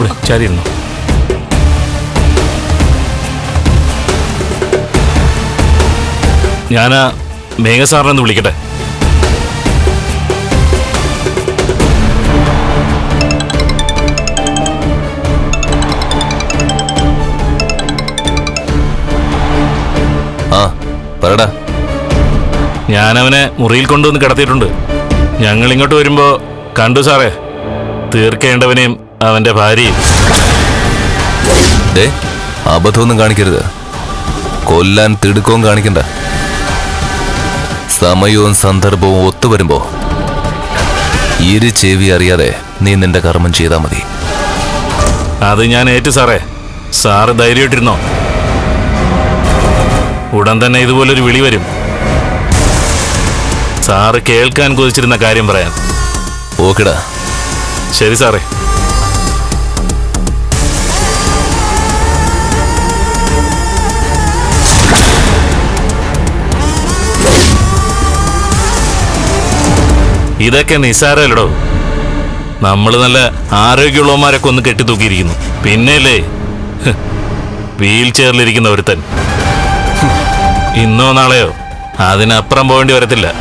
ഇവിടെ ചാരിയിരുന്നു ഞാൻ മേഘ സാറിനെ ഒന്ന് വിളിക്കട്ടെ. ആ പറടാ. ഞാൻ അവനെ മുറിയിൽ കൊണ്ടുവന്ന് കിടത്തിയിട്ടുണ്ട്. ഞങ്ങൾ ഇങ്ങോട്ട് വരുമ്പോ കണ്ടു സാറേ തീർക്കേണ്ടവനെയും അവന്റെ ഭാര്യയും. അബദ്ധമൊന്നും കാണിക്കരുത്. കൊല്ലാൻ തിടുക്കവും കാണിക്കണ്ട. സമയവും സന്ദർഭവും ഒത്തുവരുമ്പോ ഇരു ചെവി അറിയാതെ നീ നിന്റെ കർമ്മം ചെയ്താൽ മതി. അത് ഞാൻ ഏറ്റു സാറേ. സാറ് ധൈര്യമായിട്ടിരുന്നോ? ഉടൻ തന്നെ ഇതുപോലൊരു വിളി വരും. സാറ് കേൾക്കാൻ കൊതിച്ചിരുന്ന കാര്യം പറയാം. ഓക്കെടാ. ശരി സാറേ. ഇതൊക്കെ നിസ്സാരമല്ലടോ. നമ്മൾ നല്ല ആരോഗ്യമുള്ളവന്മാരൊക്കെ ഒന്ന് കെട്ടിത്തൂക്കിയിരിക്കുന്നു. പിന്നെയല്ലേ? വീൽ ചെയറിലിരിക്കുന്ന ഒരുത്തൻ. ഇന്നോ നാളെയോ? അതിനപ്പുറം പോകേണ്ടി വരത്തില്ല.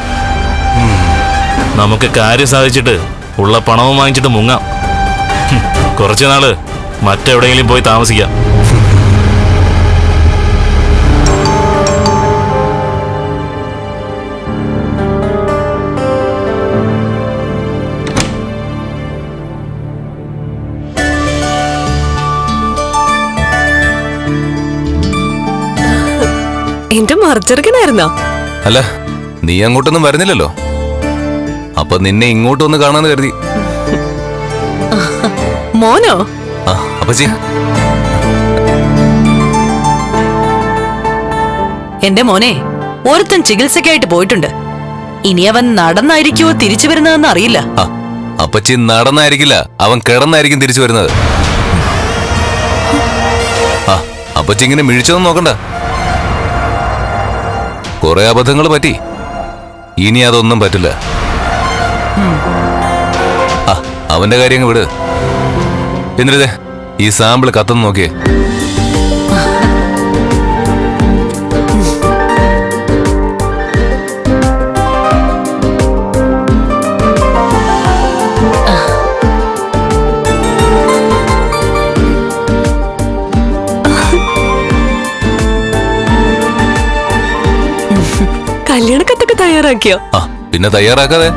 നമുക്ക് കാര്യം സാധിച്ചിട്ട് ഉള്ള പണവും വാങ്ങിച്ചിട്ട് മുങ്ങാം. കുറച്ച് നാൾ മറ്റെവിടെയെങ്കിലും പോയി താമസിക്കാം. എന്റെ മറിച്ചെടുക്കണായിരുന്നോ അല്ല നീ അങ്ങോട്ടൊന്നും വരുന്നില്ലല്ലോ. അപ്പൊ നിന്നെ ഇങ്ങോട്ടൊന്ന് കാണാന്ന് കരുതി. മോനോ? അപ്പച്ചി. എന്റെ മോനെ ഒരുത്തൻ ചികിത്സക്കായിട്ട് പോയിട്ടുണ്ട്. ഇനി അവൻ നടന്നായിരിക്കുമോ തിരിച്ചു വരുന്നതെന്ന് അറിയില്ല. അപ്പച്ചി നടന്നായിരിക്കില്ല അവൻ കിടന്നായിരിക്കും തിരിച്ചു വരുന്നത്. ആ അപ്പച്ചി ഇങ്ങനെ മിഴിച്ചൊന്നും നോക്കണ്ട. കുറെ അബദ്ധങ്ങൾ പറ്റി. ഇനി അതൊന്നും പറ്റില്ല. അവന്റെ കാര്യം വിട്. എന്നിട്ട് ഈ സാമ്പിൾ കത്തുന്നു നോക്കിയേ. കല്യാണക്കത്തൊക്കെ തയ്യാറാക്കിയോ? ആ പിന്നെ തയ്യാറാക്കാതെ?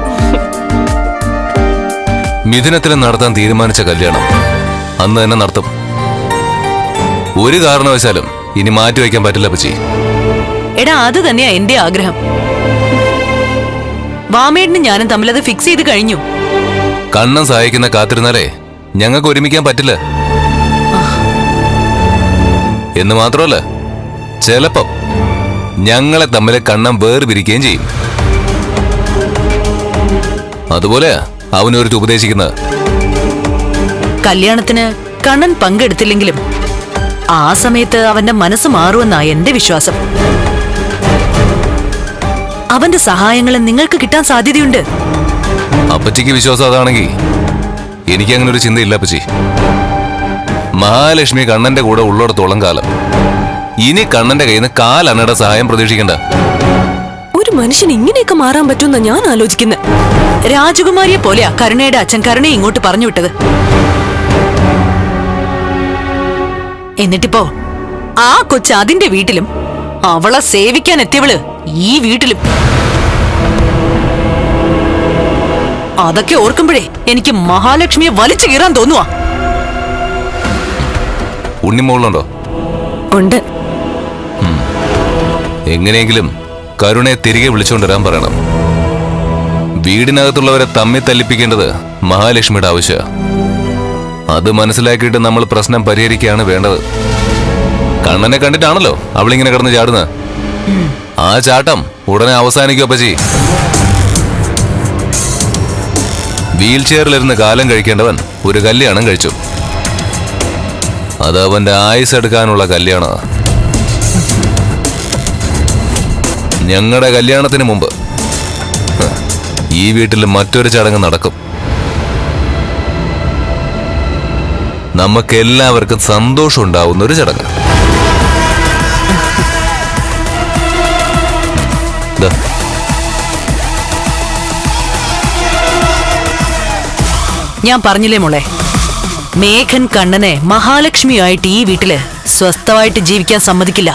മിഥുനത്തിൽ നടത്താൻ തീരുമാനിച്ച കല്യാണം അന്ന് തന്നെ നടത്തും. ഒരു കാരണവശാലും ഇനി മാറ്റി വയ്ക്കാൻ പറ്റില്ല പച്ചി എടാ അത് തന്നെയാ എന്റെ ആഗ്രഹം. വാമേടിനും ഞാനും തമ്മിൽ അത് ഫിക്സ് ചെയ്ത് കഴിഞ്ഞു. കണ്ണം സഹായിക്കുന്ന കാത്തിരുന്നാലേ ഞങ്ങൾക്ക് ഒരുമിക്കാൻ പറ്റില്ല. എന്ന് മാത്രമല്ല ചിലപ്പം ഞങ്ങളെ തമ്മിൽ കണ്ണം വേർപിരിക്കുകയും ചെയ്യും. അതുപോലെ അവനൊരു ഉപദേശിക്കുന്നത്. കല്യാണത്തിന് കണ്ണൻ പങ്കെടുത്തില്ലെങ്കിലും ആ സമയത്ത് അവന്റെ മനസ്സ് മാറുമെന്നാ എന്റെ വിശ്വാസം. അവന്റെ സഹായങ്ങൾ നിങ്ങൾക്ക് കിട്ടാൻ സാധ്യതയുണ്ട്. അപ്പച്ചിക്ക് വിശ്വാസം അതാണെങ്കിൽ എനിക്ക് അങ്ങനെ ഒരു ചിന്തയില്ല അപ്പച്ചി. മഹാലക്ഷ്മി കണ്ണന്റെ കൂടെ ഉള്ളിടത്തോളം കാലം. ഇനി കണ്ണന്റെ കയ്യിൽ നിന്ന് കാലണ്ണയുടെ സഹായം പ്രതീക്ഷിക്കണ്ട. ഒരു മനുഷ്യൻ ഇങ്ങനെയൊക്കെ മാറാൻ പറ്റുമെന്നാ ഞാൻ ആലോചിക്കുന്നത് രാജകുമാരിയെ പോലെയാ കരുണയുടെ അച്ഛൻ കരുണയെ ഇങ്ങോട്ട് പറഞ്ഞു വിട്ടത്. എന്നിട്ടിപ്പോ ആ കൊച്ച് അതിന്റെ വീട്ടിലും അവളെ സേവിക്കാൻ എത്തിയവൾ ഈ വീട്ടിലും. അതൊക്കെ ഓർക്കുമ്പോഴേ എനിക്ക് മഹാലക്ഷ്മിയെ വലിച്ചു കീറാൻ തോന്നുവാ. ഉണ്ണിമോളുണ്ടോ? ഉണ്ട്. എങ്ങനെയെങ്കിലും കരുണയെ തിരികെ വിളിച്ചുകൊണ്ടുവരാൻ പറയണം. വീടിനകത്തുള്ളവരെ തമ്മിൽ തല്ലിപ്പിക്കേണ്ടത് മഹാലക്ഷ്മിയുടെ ആവശ്യ. അത് മനസ്സിലാക്കിയിട്ട് നമ്മൾ പ്രശ്നം പരിഹരിക്കുകയാണ് വേണ്ടത്. കണ്ണനെ കണ്ടിട്ടാണല്ലോ അവളിങ്ങനെ കിടന്ന് ചാടുന്നത്. ആ ചാട്ടം ഉടനെ അവസാനിക്കും അപ്പച്ചി. വീൽ ചെയറിലിരുന്ന് കാലം കഴിക്കേണ്ടവൻ ഒരു കല്യാണം കഴിച്ചു. അത് അവന്റെ ആയുസ് എടുക്കാനുള്ള കല്യാണമാണ്. ഞങ്ങളുടെ കല്യാണത്തിന് മുമ്പ്. ഈ വീട്ടിൽ മറ്റൊരു ചടങ്ങ് നടക്കും. നമുക്കെല്ലാവർക്കും സന്തോഷം ഉണ്ടാവുന്ന ഒരു ചടങ്ങ് ഞാൻ പറഞ്ഞില്ലേ മോളെ? മേഘൻ കണ്ണനെ മഹാലക്ഷ്മിയായിട്ട് ഈ വീട്ടിൽ സ്വസ്ഥമായിട്ട് ജീവിക്കാൻ സമ്മതിക്കില്ല.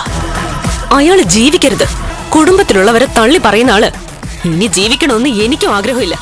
അയാൾ ജീവിക്കരുത്. കുടുംബത്തിലുള്ളവരെ തള്ളി പറയുന്ന ആൾ. ഇനി ജീവിക്കണമെന്ന് എനിക്കും ആഗ്രഹമില്ല.